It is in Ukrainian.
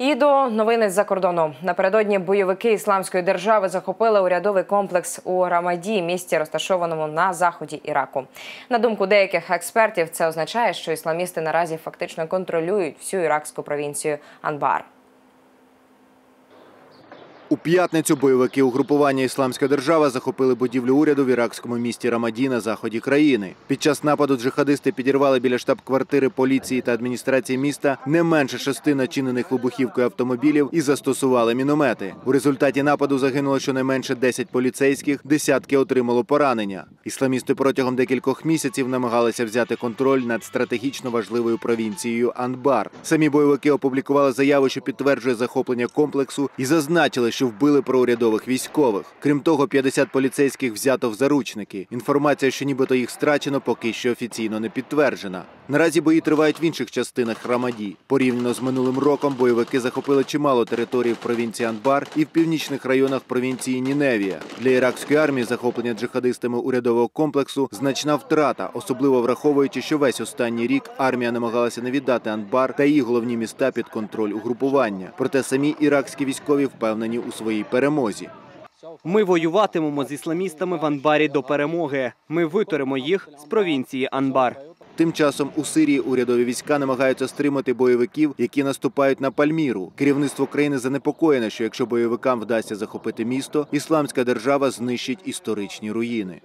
І до новини з-за кордону напередодні бойовики ісламської держави захопили урядовий комплекс у Рамаді, місті розташованому на заході Іраку. На думку деяких експертів, це означає, що ісламісти наразі фактично контролюють всю іракську провінцію Анбар. У п'ятницю бойовики угрупування Ісламська держава захопили будівлю уряду в іракському місті Рамаді на заході країни. Під час нападу джихадисти підірвали біля штаб-квартири поліції та адміністрації міста не менше шести начинених вибухівкою автомобілів і застосували міномети. У результаті нападу загинуло щонайменше 10 поліцейських, десятки отримало поранення. Ісламісти протягом декількох місяців намагалися взяти контроль над стратегічно важливою провінцією Анбар. Самі бойовики опублікували заяву, що підтверджує захоплення комплексу, і зазначили, що вбили проурядових військових. Крім того, 50 поліцейських взято в заручники. Інформація, що нібито їх страчено, поки що офіційно не підтверджена. Наразі бої тривають в інших частинах Рамаді. Порівняно з минулим роком бойовики захопили чимало територій в провінції Анбар і в північних районах провінції Ніневія. Для іракської армії захоплення джихадистами урядового комплексу значна втрата, особливо враховуючи, що весь останній рік армія намагалася не віддати Анбар та її головні міста під контроль угрупування. Проте самі іракські військові впевнені у своїй перемозі. Ми воюватимемо з ісламістами в Анбарі до перемоги. Ми виторимо їх з провінції Анбар. Тим часом у Сирії урядові війська намагаються стримати бойовиків, які наступають на Пальміру. Керівництво країни занепокоєне, що якщо бойовикам вдасться захопити місто, ісламська держава знищить історичні руїни.